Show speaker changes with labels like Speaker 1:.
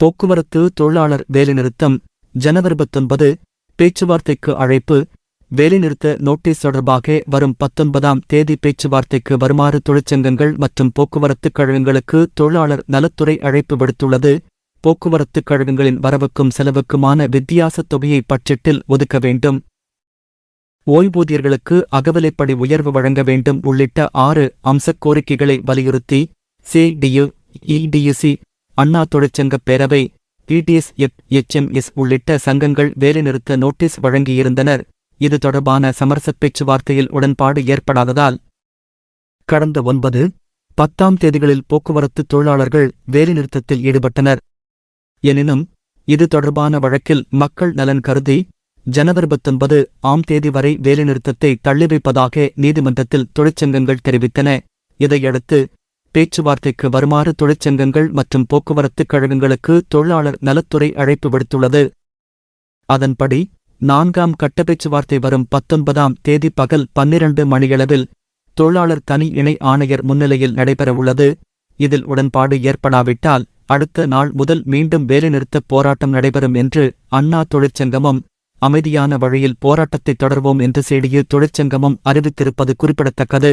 Speaker 1: போக்குவரத்து தொழிலாளர் வேலைநிறுத்தம் ஜனவரி பத்தொன்பது பேச்சுவார்த்தைக்கு அழைப்பு வேலைநிறுத்த நோட்டீஸ் தொடர்பாக வரும் பத்தொன்பதாம் தேதி பேச்சுவார்த்தைக்கு வருமாறு தொழிற்சங்கங்கள் மற்றும் போக்குவரத்துக் கழகங்களுக்கு தொழிலாளர் நலத்துறை அழைப்பு விடுத்துள்ளது. போக்குவரத்துக் கழகங்களின் வரவுக்கும் செலவுக்குமான வித்தியாசத் தொகையை பட்ஜெட்டில் ஒதுக்க வேண்டும். ஓய்வூதியர்களுக்கு அகவிலைப்படி உயர்வு வழங்க வேண்டும் உள்ளிட்ட ஆறு அம்சக் கோரிக்கைகளை வலியுறுத்தி சிடியு இடியுசி அண்ணா தொழிற்சங்கப் பேரவை டிடிஎஸ் எச்எம்எஸ் உள்ளிட்ட சங்கங்கள் வேலைநிறுத்த நோட்டீஸ் வழங்கியிருந்தனர். இது தொடர்பான சமரசப் பேச்சுவார்த்தையில் உடன்பாடு ஏற்படாததால். கடந்த ஒன்பது பத்தாம் தேதிகளில் போக்குவரத்து தொழிலாளர்கள் வேலைநிறுத்தத்தில் ஈடுபட்டனர். எனினும் இது தொடர்பான வழக்கில் மக்கள் நலன் கருதி ஜனவரி பத்தொன்பது ஆம் தேதி வரை வேலைநிறுத்தத்தை தள்ளி வைப்பதாக நீதிமன்றத்தில் தொழிற்சங்கங்கள் தெரிவித்தன. இதையடுத்து பேச்சுவார்த்தைக்கு வருமாறு தொழிற்சங்கங்கள் மற்றும் போக்குவரத்துக் கழகங்களுக்கு தொழிலாளர் நலத்துறை அழைப்பு விடுத்துள்ளது. அதன்படி நான்காம் கட்ட பேச்சுவார்த்தை வரும் பத்தொன்பதாம் தேதி பகல் பன்னிரண்டு மணியளவில் தொழிலாளர் தனி இணை ஆணையர் முன்னிலையில் நடைபெறவுள்ளது. இதில் உடன்பாடு ஏற்படாவிட்டால் அடுத்த நாள் முதல் மீண்டும் வேலைநிறுத்தப் போராட்டம் நடைபெறும் என்று அண்ணா தொழிற்சங்கமும் அமைதியான வழியில் போராட்டத்தை தொடர்வோம் என்று செய்தியில் தொழிற்சங்கமும் அறிவித்திருப்பது குறிப்பிடத்தக்கது.